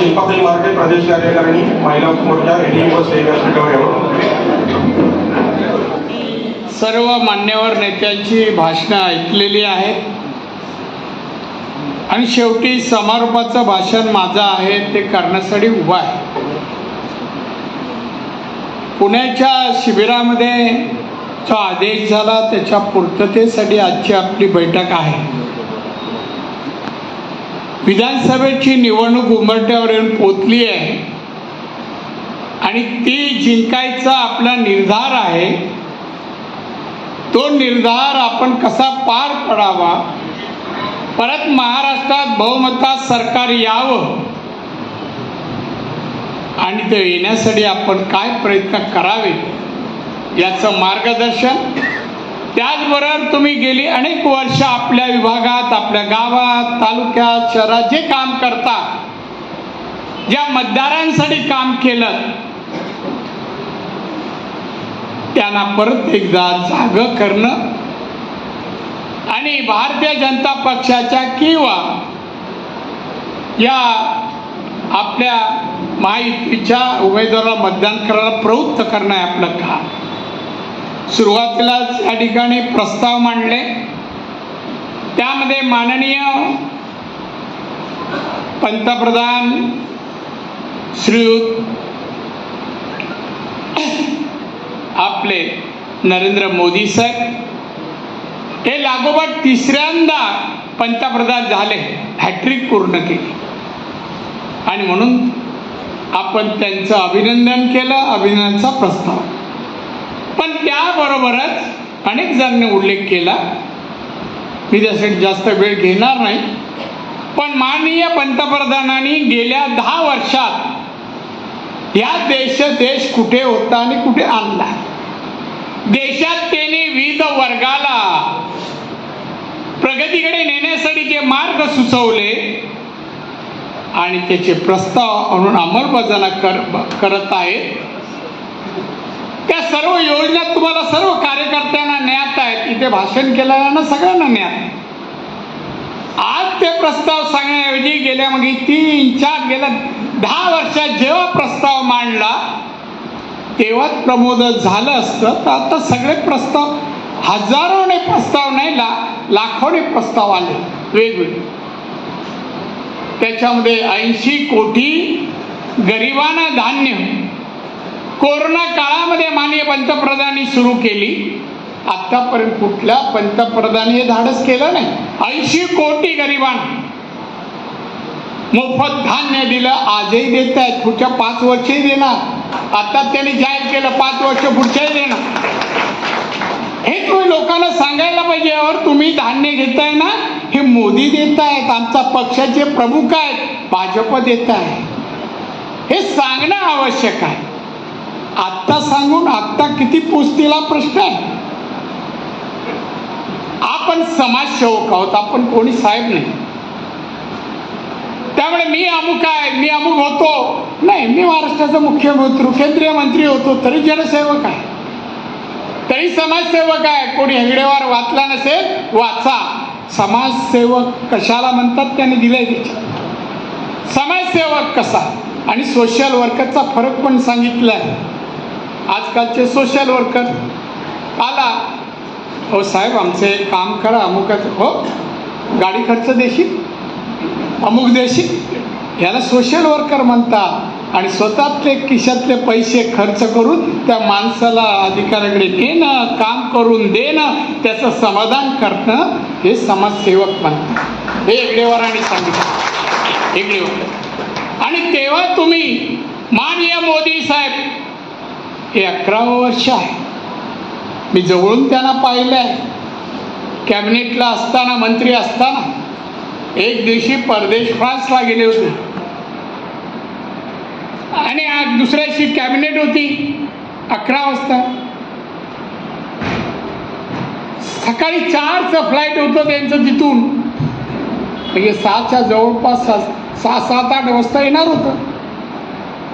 प्रदेश कार्यकारिणी महिला मोर्चा एडीएम व व्यासपीठावर यावं सर्व मान्यवर नेत्यांची भाषणं ऐकलेली आहेत. आणि शेवटी समारोपाचं भाषण माझं आहे ते करण्यासाठी उभा आहे. पुण्याच्या शिबिरामध्ये जो आदेश झाला त्याच्या पूर्ततेसाठी आजची आपली बैठक आहे. विधानसभेची निवडणूक उमरट्यावर येऊन पोचली आहे. आणि ती जिंकायचा आपला निर्धार आहे. तो निर्धार आपण कसा पार पडावा? परत महाराष्ट्रात बहुमतात सरकार यावं? आणि ते येण्यासाठी आपण काय प्रयत्न करावे? याचं मार्गदर्शन त्याचबरोबर तुम्ही गेली अनेक वर्ष आपल्या विभागात आपल्या गावात तालुक्यात शहरात जे काम करता ज्या मतदारांसाठी काम केलं त्यांना परत एकदा जाग करणं आणि भारतीय जनता पक्षाच्या किंवा या आपल्या महायुतीच्या उमेदवाराला मतदान करायला प्रवृत्त करणं आहे आपलं काम. सुरुवातीलाच या ठिकाणी प्रस्ताव मांडले. त्यामध्ये माननीय पंतप्रधान श्रीयुत आपले नरेंद्र मोदी साहेब हे लागोपाठ तिसऱ्यांदा पंतप्रधान झाले हॅट्रिक पूर्ण केली. आणि म्हणून आपण त्यांचं अभिनंदन केलं अभिनंदनाचा प्रस्ताव. पण त्याबरोबरच अनेक जणांनी उल्लेख केला मी त्यासाठी जास्त वेळ घेणार नाही. पण माननीय पंतप्रधानांनी गेल्या दहा वर्षात या देश देश कुठे होता आणि कुठे आणला? देशात त्याने विविध वर्गाला प्रगतीकडे नेण्यासाठी जे मार्ग सुचवले आणि त्याचे प्रस्ताव म्हणून अंमलबजावणी कर करत आहेत. त्या सर्व योजना तुम्हाला सर्व कार्यकर्त्यांना ज्ञात आहेत. इथे भाषण केलेल्यांना सगळ्यांना ज्ञात. आज ते प्रस्ताव सांगण्याऐवजी गेल्या मागे तीन चार गेल्या दहा वर्षात जेव्हा प्रस्ताव मांडला तेव्हाच प्रमोद झालं असतं. तर आता सगळे प्रस्ताव हजारोने प्रस्ताव नाही ला लाखोने प्रस्ताव आले. वेगवेगळे. त्याच्यामध्ये ऐंशी कोटी गरिबांना धान्य कोरोना काळामध्ये माननीय पंतप्रधानांनी सुरू केली. आतापर्यंत कुठल्या पंतप्रधानी हे धाडस केलं नाही. ऐंशी कोटी गरिबांना मोफत धान्य दिलं आजही देत आहेत. पुढच्या पाच वर्षही देणार. आता त्यांनी जाहीर केलं पाच वर्ष पुढच्याही देणार. हे तुम्ही लोकांना सांगायला पाहिजे और तुम्ही धान्य घेताय ना हे मोदी देत आहेत आमचा पक्षाचे प्रमुख आहेत. भाजप देत आहे हे सांगणं आवश्यक आहे. आत्ता सांगून आत्ता किती पोचतील हा प्रश्न आहे. आपण समाजसेवक आहोत आपण कोणी साहेब नाही. त्यामुळे मी अमुक आहे मी अमुक होतो. नाही मी महाराष्ट्राचा मुख्यमंत्री केंद्रीय मंत्री होतो तरी जनसेवक आहे. तरी समाजसेवक आहे. कोणी हेगडेवार वाचला नसेल वाचा. समाजसेवक कशाला म्हणतात? त्याने दिलंय समाजसेवक कसा? आणि सोशल वर्करचा फरक पण सांगितला आहे आजकालचे सोशल वर्कर आला. हो साहेब आमचं एक काम करा अमुकच हो. गाडी खर्च देशील? अमुक देशील? याला सोशल वर्कर म्हणतात. आणि स्वतःतले खिशातले पैसे खर्च करून त्या माणसाला अधिकाऱ्याकडे नेणं काम करून देणं त्याचं समाधान करणं हे समाजसेवक म्हणतात. हे एगडेवारांनी सांगितलं. एगडेवर आणि तेव्हा तुम्ही माननीय मोदी साहेब हे अकरावं वर्ष आहे. मी जवळून त्यांना पाहिलं आहे कॅबिनेटला असताना मंत्री असताना एक दिवशी परदेश फ्रान्सला गेले होते. आणि आज दुसऱ्या दिवशी कॅबिनेट होती. अकरा वाजता. सकाळी चारचं फ्लाईट होतं त्यांचं तिथून. म्हणजे सहाच्या जवळपास सहा सात आठ वाजता येणार होतं.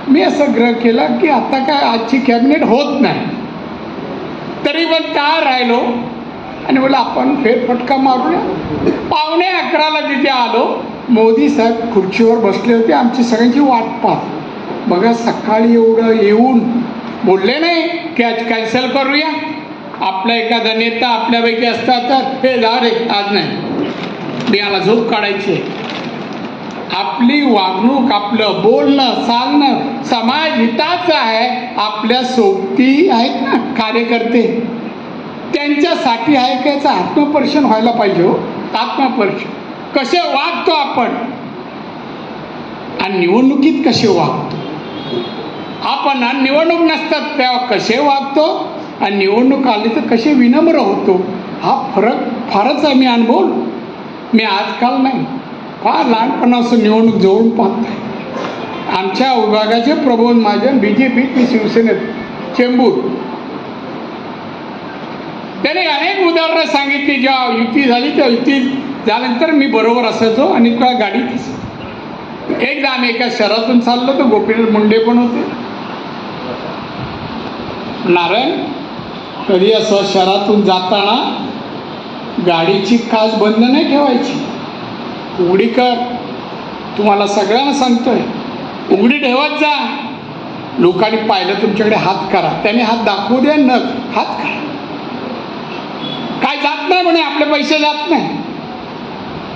मी असं ग्रह केला की आता काय आजची कॅबिनेट होत नाही. तरी पण त्या राहिलो. आणि बोला आपण फेरफटका मारूया. पावणे अकराला तिथे आलो. मोदी साहेब खुर्चीवर बसले होते. आमची सगळ्यांची वाट पाहत. बघा सकाळी एवढं येऊन बोलले नाही की आज कॅन्सल करूया. आपला एखादा नेता आपल्यापैकी असता तर हे जा रे आज नाही. मी याला झोप काढायची आहे. आपली वागणूक आपलं बोलणं चालणं समाज हिताचं आहे. आपल्या सोबती आहेत ना कार्यकर्ते. त्यांच्यासाठी आहे का याचं आत्मपरीक्षण व्हायला पाहिजे हो. आत्मपरीक्षण कसे वागतो आपण? आणि निवडणुकीत कसे वागतो? आपण आणि निवडणूक नसतात तेव्हा कसे वागतो? आणि निवडणूक आली तर कसे विनम्र होतो? हा फरक फारच आम्ही अनुभव मी आजकाल नाही. फार लहानपणापासून निवडणूक जवळून आहे. आमच्या विभागाचे Prabodh Mahajan B J P शिवसेनेत चेंबूर. त्याने अनेक उदाहरणं सांगितली जेव्हा युती झाली त्या युती झाल्यानंतर मी बरोबर असायचो आणि त्या गाडीत एकदा आम्ही एका शहरातून चाललो तर गोपीनाथ मुंडे पण होते. नारायण कधी असं शहरातून जाताना गाडीची काच बंद नाही ठेवायची. उघडी कर तुम्हाला सगळ्यांना सांगतोय. उघडी ठेवत जा. लोकांनी पाहिलं तुमच्याकडे हात करा. त्याने हात दाखवू द्या न हात करा. काय जात नाही म्हणे आपले पैसे जात नाही.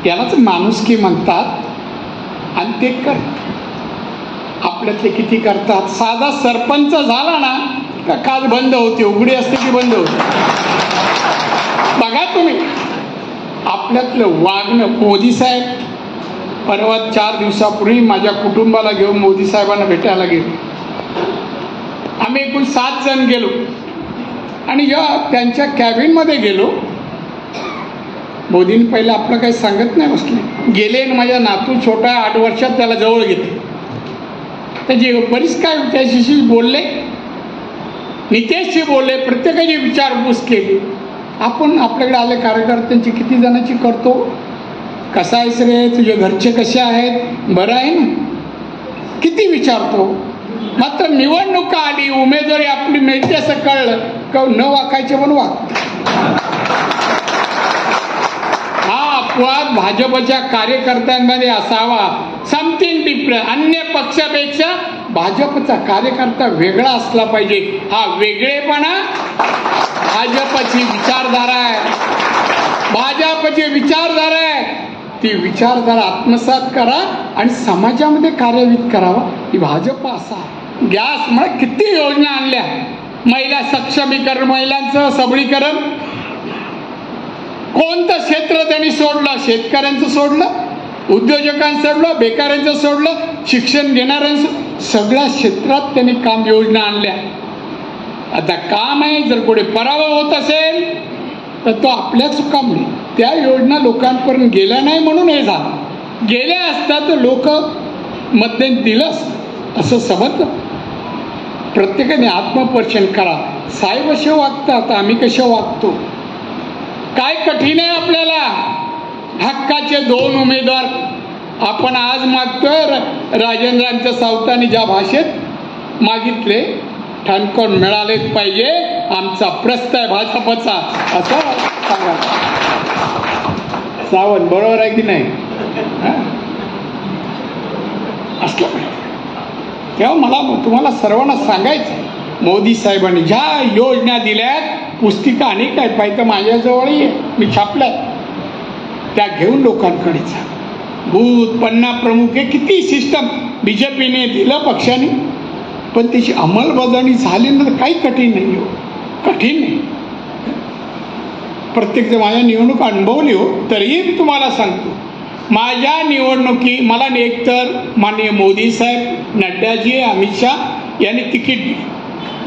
त्यालाच माणुसकी म्हणतात आणि ते कर. आपल्यातले किती करतात? साधा सरपंच झाला ना का काल बंद होते उघडी असते की बंद होते. बघा तुम्ही. आपल्यातलं वागणं मोदी साहेब परवा चार दिवसापूर्वी माझ्या कुटुंबाला घेऊन मोदी साहेबांना भेटायला गेलो. आम्ही एकूण सात जण गेलो. आणि जेव्हा त्यांच्या कॅबिनमध्ये गेलो. मोदींनी पहिलं आपलं काही सांगत नाही बसले. गेले आणि माझ्या नातू छोटा आठ वर्षात त्याला जवळ घेतले. त्याची बरीच काय त्याच्याशी बोलले. नितेशशी बोलले प्रत्येकाची विचारपूस केली. आपण आपल्याकडे आले कार्यकर्त्यांची किती जणांची करतो? कसा आहेस रे तुझे घरचे कसे आहेत? बरं आहे ना? किती विचारतो? मात्र निवडणुका आली उमेदवारी आपली मिळते असं कळलं. का न वाकायचे पण वाक हा अपवाद भाजपच्या कार्यकर्त्यांमध्ये असावा. समथिंग डिफरंट अन्य पक्षापेक्षा भाजपचा कार्यकर्ता वेगळा असला पाहिजे. हा वेगळेपणा भाजपची विचारधारा आहे. भाजपची विचारधारा आहे. ती विचारधारा आत्मसात करा आणि समाजामध्ये कार्यान्वित करावा. ही भाजप असा गॅस म्हणजे किती योजना आणल्या. महिला सक्षमीकरण महिलांचं सबळीकरण. कोणतं क्षेत्र त्यांनी सोडलं? शेतकऱ्यांचं सोडलं? उद्योजकांना सोडलं बेकारांचं सोडलं शिक्षण घेणाऱ्यांचं सगळ्या क्षेत्रात त्यांनी काम योजना आणल्या. आता काम आहे जर कुठे पराभव होत असेल तर तो आपल्याच चुकामुळे त्या योजना लोकांपर्यंत गेल्या नाही म्हणून हे झालं. गेल्या असता तर लोक मतदान दिलंच असं समजलं. प्रत्येकाने आत्मपर्शन करा. साहेब असे वागतात आम्ही कसे वागतो? काय कठीण आहे आपल्याला? हक्काचे दोन उमेदवार. आपण आज मागतोय र- राजेंद्रांच्या सावतानी ज्या भाषेत मागितले ठणकून मिळालेच पाहिजे आमचा प्रस्त आहे भाजपचा असं सांगा. सावंत बरोबर आहे की नाही? असलं पाहिजे. तेव्हा मला तुम्हाला सर्वांना सांगायचं मोदी साहेबांनी ज्या योजना दिल्यात पुस्तिका अनेक आहेत पाहिजे माझ्याजवळही आहे. मी छापल्यात. त्या घेऊन लोकांकडे जा. भूत पन्ना प्रमुख हे किती सिस्टम बी जे पीने दिलं पक्षाने. पण त्याची अंमलबजावणी झाली नंतर तर काही कठीण नाही हो. कठीण नाही. प्रत्येक जर माझ्या निवडणूक अनुभवली हो तरीही मी तुम्हाला सांगतो. माझ्या निवडणुकी मला एकतर माननीय मोदी साहेब नड्डाजी अमित शाह यांनी तिकीट दिली.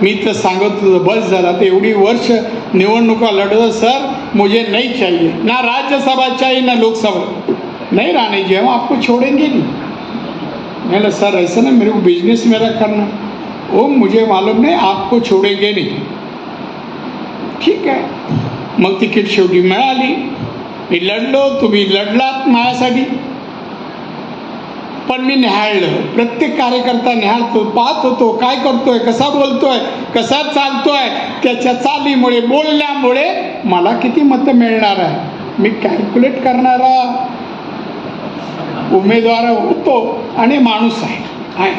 मी तर सांगत होतो बस झाला. तर एवढी वर्ष निवडणुका लढवत सर मुझे नहीं चाहिए. ना राज्यसभा चाहिए ना लोकसभा. नहीं रानी जी हम आपको छोड़ेंगे नहीं. मैंने सर ऐसा ना मेरे को बिजनेस मेरा करना ओ मुझे मालूम नहीं आपको छोड़ेंगे नहीं. ठीक आहे मग तिकीट शेवटी मिळाली. मी लढलो तुम्ही लढलात माझ्यासाठी. पण मी न्याहाळलं. प्रत्येक कार्यकर्ता न्याहाळतो पाहत होतो काय करतोय कसा बोलतोय कसा चालतोय त्याच्या चालीमुळे बोलण्यामुळे मला किती मतं मिळणार आहे. मी कॅल्क्युलेट करणारा उमेदवार होतो आणि माणूस आहे. आहे.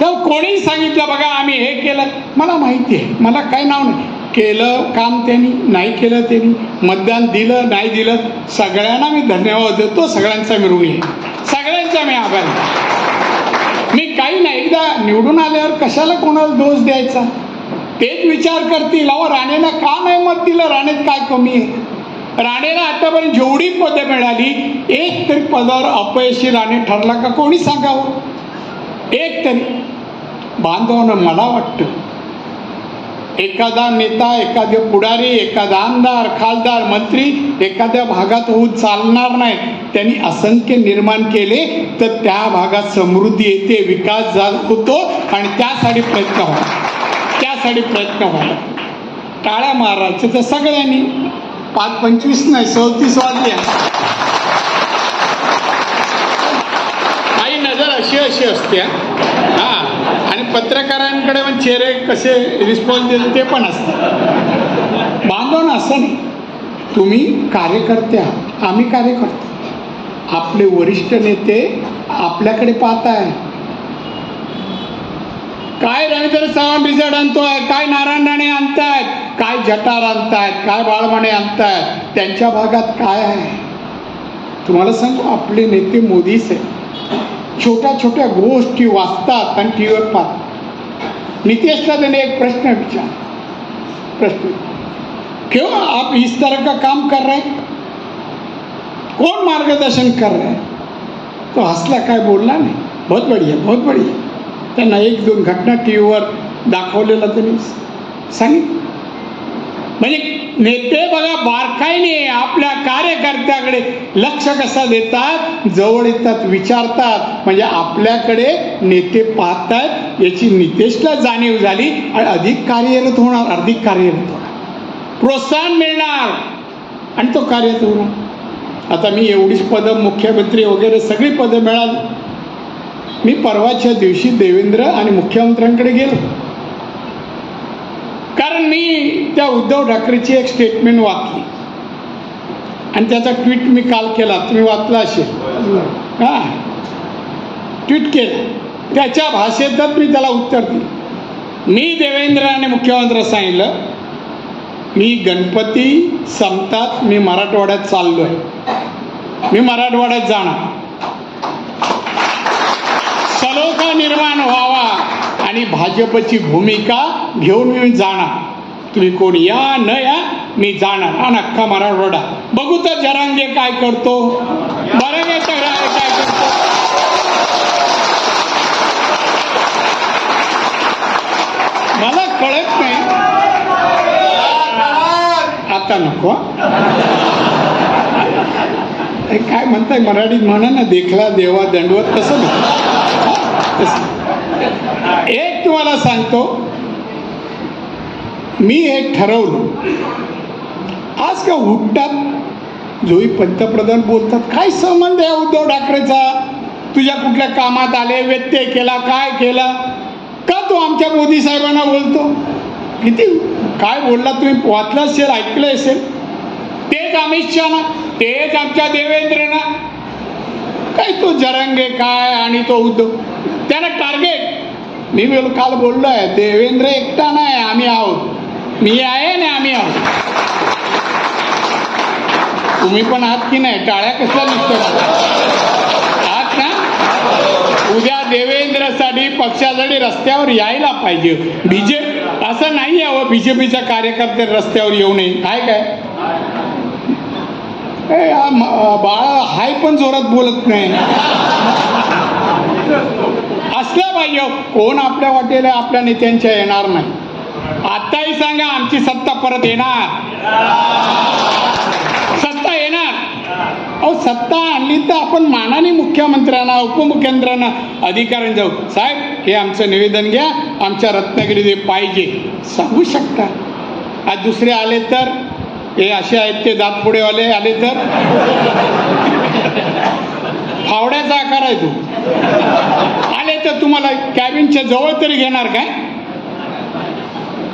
तर कोणी सांगितलं बघा आम्ही हे केलं. मला माहिती आहे. मला काय नाव नाही. केलं काम त्यांनी नाही केलं त्यांनी मतदान दिलं नाही दिलं सगळ्यांना मी धन्यवाद देतो सगळ्यांचा मी ऋणी आहे. सगळ्यांचा मी आभारी मी काही नाही एकदा निवडून आल्यावर कशाला कोणाला दोष द्यायचा? तेच विचार करतील अहो राणेला का नाही मत दिलं? राणेत काय कमी आहे? राणेला आतापर्यंत जेवढी पदं मिळाली एक तरी पदावर अपयशी राणे ठरला का कोणी सांगावं? एक तरी. बांधवानं मला वाटतं एखादा नेता एखादे पुढारी एखादा आमदार खासदार मंत्री एखाद्या भागात होऊन चालणार नाही त्यांनी असंख्य निर्माण केले तर त्या भागात समृद्धी येते विकास जा होतो आणि त्यासाठी प्रयत्न व्हावा त्यासाठी प्रयत्न व्हावा टाळ्या मारायचं तर सगळ्यांनी. पाच पंचवीस नाही चौतीस वाजले. काही नजर अशी अशी असते पत्रकारांकडे पण चेहरे कसे रिस्पॉन्स देतात ते पण असतात. बांधव असं नाही. तुम्ही कार्यकर्ते आहात. आम्ही कार्यकर्ते. आपले वरिष्ठ नेते आपल्याकडे पाहत आहे काय रवींद्र चव्हाण रिझल्ट आणतोय? काय नारायण राणे आणतायत? काय जटार आणतायत? काय बाळमाने आणतायत? त्यांच्या भागात काय आहे? तुम्हाला सांगू आपले नेते मोदीच आहे छोट्या छोट्या गोष्टी वाचतात आणि टी व्हीवर पाहतात नितेशला त्याने एक प्रश्न विचार प्रश्न. क्यों आप इस तरह का काम कर रहे हैं? कौन मार्गदर्शन कर रहे हैं? तो हसला काय बोलला नाही. बहुत बढिया बहुत बढिया. त्यांना एक दोन घटना टी व्हीवर दाखवलेला त्यांनी सांगितलं. म्हणजे नेते बघा बारकाईने आपल्या कार्यकर्त्याकडे लक्ष कसं देतात? जवळ येतात विचारतात. म्हणजे आपल्याकडे नेते पाहतात याची नितेशला जाणीव झाली आणि अधिक कार्यरत होणार अधिक कार्यरत होणार. प्रोत्साहन मिळणार आणि तो कार्यरत होणार. आता मी एवढीच पदं मुख्यमंत्री वगैरे सगळी पदं मिळाली. मी परवाच्या दिवशी देवेंद्र आणि मुख्यमंत्र्यांकडे गेलो. कारण मी त्या उद्धव ठाकरेची एक स्टेटमेंट वाचली. आणि त्याचा ट्विट मी काल केला. तुम्ही वाचला असेल. हा. ट्विट केलं. त्याच्या भाषेतच मी त्याला उत्तर दिलं. मी देवेंद्र आणि मुख्यमंत्री सांगितलं. मी गणपती संपतात मी मराठवाड्यात चाललो आहे मी मराठवाड्यात जाणार. सलोखा निर्माण व्हावा. आणि भाजपची भूमिका घेऊन मी जाणार. तुम्ही कोण या न या मी जाणार. नक्का अख्खा मराठवाडा. बघू तर जरांगे काय करतो. बरं काय काय करतो. मला कळत नाही. आता नको. काय म्हणताय? मराठीत म्हणा ना देखला देवा दंडवत तसं नाही तसं. एक तुम्हाला सांगतो. मी हे ठरवलं. आज का उठतात जोही पंतप्रधान बोलतात काय संबंध आहे उद्धव ठाकरेचा? तुझ्या कुठल्या कामात आले व्यत्यय केला काय केला? का तू आमच्या मोदी साहेबांना बोलतो? किती काय बोलला तुम्ही? वाचलं असेल ऐकलं असेल? तेच अमित शहाना तेच आमच्या देवेंद्रना. काय तो जरंगे काय आणि तो उद्धव? त्यानं टार्गेट मी बोल काल बोललो आहे देवेंद्र एकटा नाही आम्ही आहोत. मी आहे ना आम्ही आहोत. तुम्ही पण आहात की नाही? टाळ्या कसल्या निघतात आहात ना? उद्या देवेंद्रसाठी पक्षासाठी रस्त्यावर यायला पाहिजे. बीजे असं नाही यावं हो, बीजेपीच्या कार्यकर्ते रस्त्यावर येऊ नये. काय? काय बाळा हाय पण जोरात बोलत नाही. कोण आपल्या वाटेला आपल्या नेत्यांच्या येणार नाही. आताही सांगा आमची सत्ता परत येणार. सत्ता येणार. अहो सत्ता आणली तर आपण मानाने मुख्यमंत्र्यांना उपमुख्यमंत्र्यांना अधिकाऱ्यांना जाऊ. साहेब हे आमचं निवेदन घ्या. आमच्या रत्नागिरीत पाहिजे. सांगू शकता? आज दुसरे आले तर? हे असे आहेत ते दातपुडेवाले आले तर? फावड्याचा आकार आहे तो. आले तर तुम्हाला कॅबिनच्या जवळ तरी घेणार काय?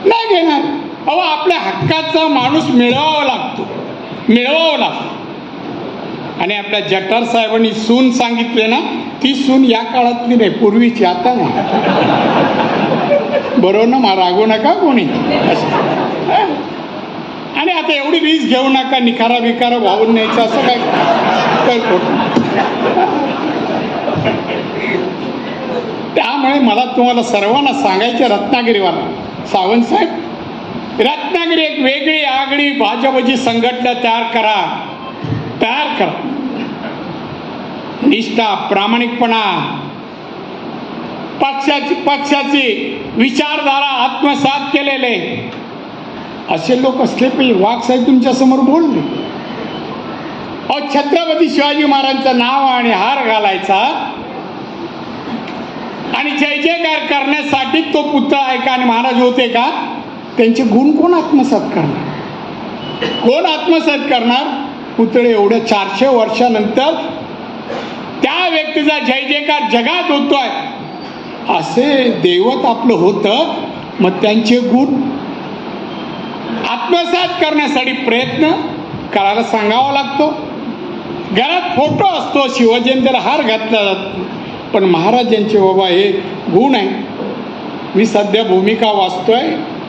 नाही घेणार. अहो आपल्या हक्काचा माणूस मिळवावा लागतो. मिळवावा लागतो. आणि आपल्या जटार साहेबांनी सून सांगितले ना ती सून या काळातली नाही पूर्वीची आता नाही. बरोबर ना मा रागू नका कोणी. असं. आणि आता एवढी रीस घेऊ नका निखारा विकारा वाहून न्यायचा असं काय? करतो खोटं. त्यामुळे मला तुम्हाला सर्वांना सांगायचं रत्नागिरीवाला. सावंत साहेब रत्नागिरी एक वेगळी आगळी भाजपची संघटना तयार करा. तयार करा. निष्ठा प्रामाणिकपणा पक्षाची पक्षाची विचारधारा आत्मसात केलेले. असे लोक असले पाहिजे वाघ साहेब तुमच्यासमोर बोलले. अहो छत्रपती शिवाजी महाराजांचं नाव आणि हार घालायचा. आणि जय जयकार करण्यासाठी तो पुतळा आहे का आणि महाराज होते का? त्यांचे गुण कोण आत्मसात करणार? कोण आत्मसात करणार? पुतळे एवढ्या चारशे वर्षानंतर त्या व्यक्तीचा जय जयकार जगात होतोय. असे दैवत आपलं होतं मग त्यांचे गुण. आत्मसात करण्यासाठी प्रयत्न करायला सांगावा लागतो. घरात फोटो असतो शिवजयंतीला हार घातला जातो. पण महाराजांचे बाबा हे गुण आहे. मी सध्या भूमिका वाचतोय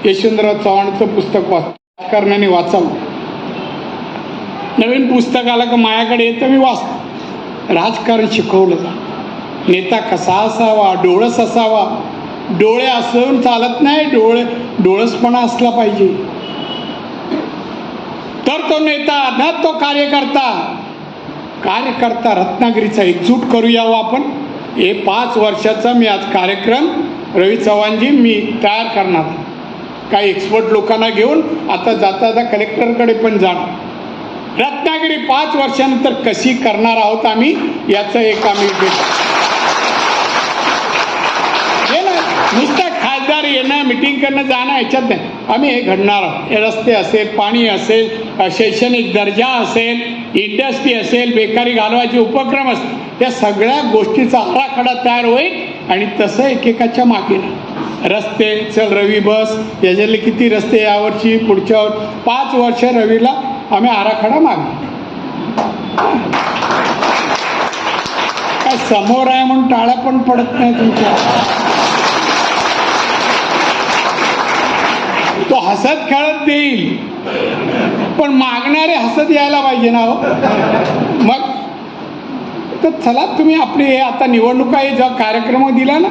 यशवंतराव चव्हाणचं पुस्तक वाचतो राजकारणाने वाचावं नवीन पुस्तक आलं का माझ्याकडे येतं मी वाचतो. राजकारण शिकवलं जातं. नेता कसा असावा डोळस असावा डोळे असून चालत नाही डोळे डोळसपणा असला पाहिजे. तर तो नेता ना तो कार्यकर्ता कार्यकर्ता रत्नागिरीचा एकजूट करूया आपण. हे पाच वर्षाचा मी आज कार्यक्रम. रवी चव्हाणजी मी तयार करणार. काही एक्सपर्ट लोकांना घेऊन आता जाता जाता कलेक्टरकडे पण जाणार. रत्नागिरी पाच वर्षानंतर कशी करणार आहोत आम्ही याचं एक आम्ही हे ना नुसतं खासदार येणं मिटिंग करणं जाणं याच्यात नाही. आम्ही हे घडणार आहोत. रस्ते असेल पाणी असेल शैक्षणिक दर्जा असेल इंडस्ट्री असेल बेकारी घालवायचे उपक्रम असतील त्या सगळ्या गोष्टीचा आराखडा तयार होईल आणि तसं एकेकाच्या मागे रस्ते चल रवी बस याच्यातले किती रस्ते यावर्षी पुढच्या वर- पाच वर्ष रवीला आम्ही आराखडा मागू काय समोर आहे म्हणून टाळ्या पण पडत नाही तुमच्या तो हसत खेळत देईल पण मागणारे हसत यायला पाहिजे ना हो. मग तर चला तुम्ही आपली हे आता निवडणुका हे जेव्हा कार्यक्रम दिला ना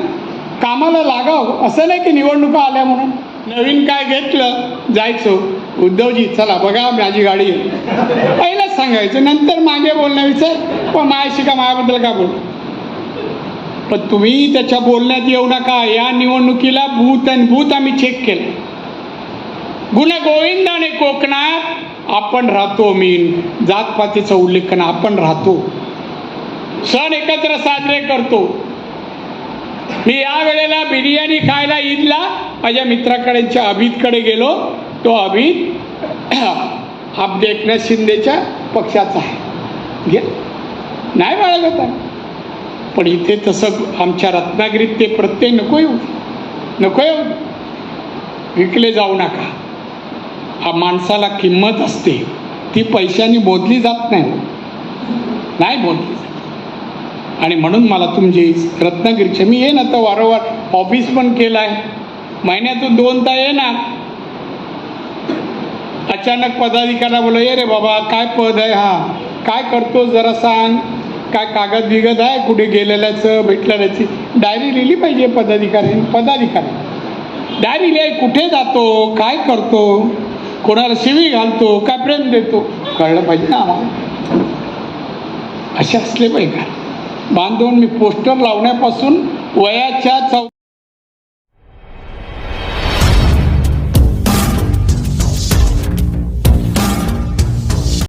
कामाला लागाव. असं नाही की निवडणुका आल्या म्हणून. नवीन काय घेतलं जायचो. उद्धवजी चला बघा माझी गाडी पहिलाच पहिलंच सांगायचं नंतर मागे बोलण्या विचार. पण मायाशी का मायाबद्दल का बोल? पण तुम्ही त्याच्या बोलण्यात येऊ नका. या निवडणुकीला भूत आणि भूत आम्ही चेक केलं. गुन्हा गोविंदाने कोकणात आपण राहतो मीन जातपातीचा उल्लेख करणं आपण राहतो. सण एकत्र साजरे करतो. मी या वेळेला बिर्याणी खायला ईदला माझ्या मित्राकडेच्या अभितकडे गेलो. तो अभित आपल्या एकनाथ शिंदेच्या पक्षाचा आहे. घे. नाही बाळगत पण इथे तसं आमच्या रत्नागिरीत ते प्रत्यय नको येऊ. नको येऊ. विकले जाऊ नका. हा माणसाला किंमत असते. ती पैशाने बोधली जात नाही. नाही मोजली जात. आणि म्हणून मला तुमची रत्नागिरीचे मी येईन आता वारंवार. ऑफिस पण केलं आहे महिन्यातून दोनदा येणार. अचानक पदाधिकाऱ्याला बोला ये रे बाबा काय पद आहे हा? काय करतो जरा सांग. काय कागद बिगद आहे कुठे गेलेल्याचं भेटलेल्याची डायरी लिहिली पाहिजे पदाधिकारी पदाधिकारी डायरी लिहाय कुठे जातो? काय करतो? कोणाला शिवी घालतो काय प्रेम देतो? कळलं पाहिजे ना आम्हाला. असे असले पाहिजे. का बांधून मी पोस्टर लावण्यापासून वयाच्या चौ